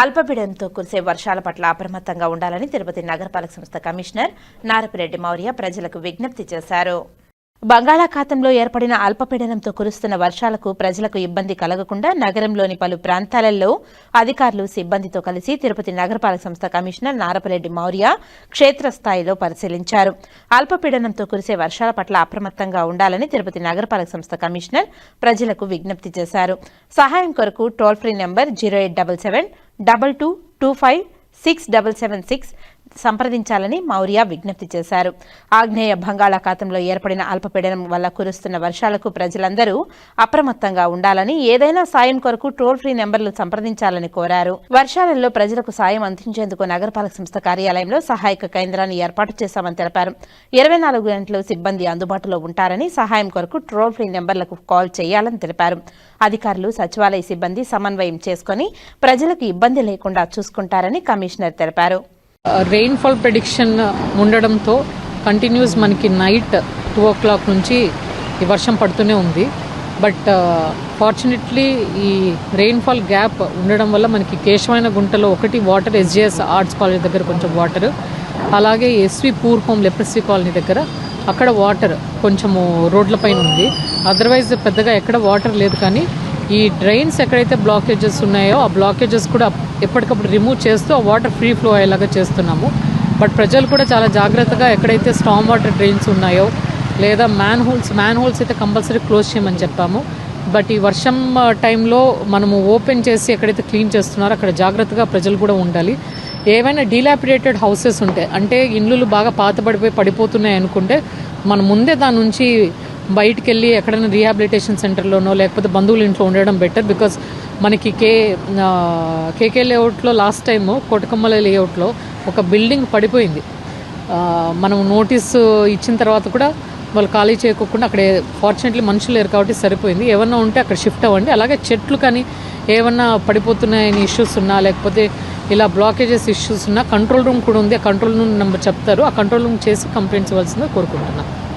అల్పపీడనంతో కురిసే వర్షాల పట్ల అప్రమత్తంగా ఉండాలని తిరుపతి నగరపాలక సంస్థ కమిషనర్ నారపిరెడ్డి మౌర్య ప్రజలకు విజ్ఞప్తి చేశారు. బంగాళాఖాతంలో ఏర్పడిన అల్పపీడనంతో కురుస్తున్న వర్షాలకు ప్రజలకు ఇబ్బంది కలగకుండా నగరంలోని పలు ప్రాంతాలలో అధికారులు సిబ్బందితో కలిసి తిరుపతి నగరపాలక సంస్థ కమిషనర్ నారపరెడ్డి మౌర్య క్షేత్రస్థాయిలో పరిశీలించారు. అల్పపీడనంతో కురిసే వర్షాల పట్ల అప్రమత్తంగా ఉండాలని తిరుపతి నగరపాలక సంస్థ కమిషనర్ ప్రజలకు విజ్ఞప్తి చేశారు. సహాయం కొరకు toll free number zero eight double seven double two two five six double seven six సంప్రదించాలని Maurya విజ్ఞప్తి చేశారు. ఆగ్నేయ బంగాళాఖాతంలో ఏర్పడిన అల్పపీడనం వల్ల కురుస్తున్న వర్షాలకు ప్రజలందరూ అప్రమత్తంగా ఉండాలని ఏదైనా సాయం కొరకు టోల్ ఫ్రీ నెంబర్లు సంప్రదించాలని కోరారు. వర్షాలలో ప్రజలకు సాయం అందించేందుకు నగరపాలక సంస్థ కార్యాలయంలో సహాయక కేంద్రాన్ని ఏర్పాటు చేశామని తెలిపారు. ఇరవై నాలుగు గంటలు సిబ్బంది అందుబాటులో ఉంటారని సహాయం కొరకు టోల్ ఫ్రీ నెంబర్లకు కాల్ చేయాలని తెలిపారు. అధికారులు సచివాలయ సిబ్బంది సమన్వయం చేసుకుని ప్రజలకు ఇబ్బంది లేకుండా చూసుకుంటారని కమిషనర్ తెలిపారు. రెయిన్ఫాల్ ప్రెడిక్షన్ ఉండడంతో కంటిన్యూస్ మనకి నైట్ టూ ఓ క్లాక్ నుంచి ఈ వర్షం పడుతూనే ఉంది. బట్ ఫార్చునేట్లీ ఈ రెయిన్ఫాల్ గ్యాప్ ఉండడం వల్ల మనకి కేశమైన గుంటలో ఒకటి వాటర్ ఎస్జిఎస్ ఆర్ట్స్ కాలేజ్ దగ్గర కొంచెం వాటర్ అలాగే SV poor home leprosy colony దగ్గర అక్కడ వాటర్ కొంచెము రోడ్లపైన ఉంది. అదర్వైజ్ పెద్దగా ఎక్కడ వాటర్ లేదు కానీ ఈ డ్రైన్స్ ఎక్కడైతే బ్లాకేజెస్ ఉన్నాయో ఆ బ్లాకేజెస్ కూడా ఎప్పటికప్పుడు రిమూవ్ చేస్తూ ఆ వాటర్ ఫ్రీ ఫ్లో అయ్యేలాగా చేస్తున్నాము. బట్ ప్రజలు కూడా చాలా జాగ్రత్తగా ఎక్కడైతే స్టామ్ వాటర్ డ్రైన్స్ ఉన్నాయో లేదా మ్యాన్ హోల్స్ మ్యాన్ హోల్స్ అయితే కంపల్సరీ క్లోజ్ చేయమని చెప్పాము. బట్ ఈ వర్షం టైంలో మనము ఓపెన్ చేసి ఎక్కడైతే క్లీన్ చేస్తున్నారో అక్కడ జాగ్రత్తగా ప్రజలు కూడా ఉండాలి. ఏవైనా డీలాపిడేటెడ్ హౌసెస్ ఉంటాయి అంటే ఇండ్లు బాగా పాతబడిపోయి పడిపోతున్నాయి అనుకుంటే మనం ముందే దాని నుంచి బయటికి వెళ్ళి ఎక్కడైనా రీహాబిలిటేషన్ సెంటర్లోనో లేకపోతే బంధువుల ఇంట్లో ఉండడం బెటర్ బికాస్ మనకి కే కేకే లేఅవుట్లో లాస్ట్ టైము కోటకమ్మల లేఅవుట్లో ఒక బిల్డింగ్ పడిపోయింది. మనం నోటీసు ఇచ్చిన తర్వాత కూడా వాళ్ళు ఖాళీ చేయకోకుండా అక్కడ ఫార్చునేట్లీ మనుషులు లేరు కాబట్టి సరిపోయింది. ఏమన్నా ఉంటే అక్కడ షిఫ్ట్ అవ్వండి. అలాగే చెట్లు కానీ ఏమన్నా పడిపోతున్నాయని ఇష్యూస్ ఉన్నా లేకపోతే ఇలా బ్లాకేజెస్ ఇష్యూస్ ఉన్నా కంట్రోల్ రూమ్ కూడా ఉంది. ఆ కంట్రోల్ రూమ్ నెంబర్ చెప్తారు. ఆ కంట్రోల్ రూమ్ చేసి కంప్లైంట్స్ ఇవ్వాల్సిందిగా కోరుకుంటున్నాను.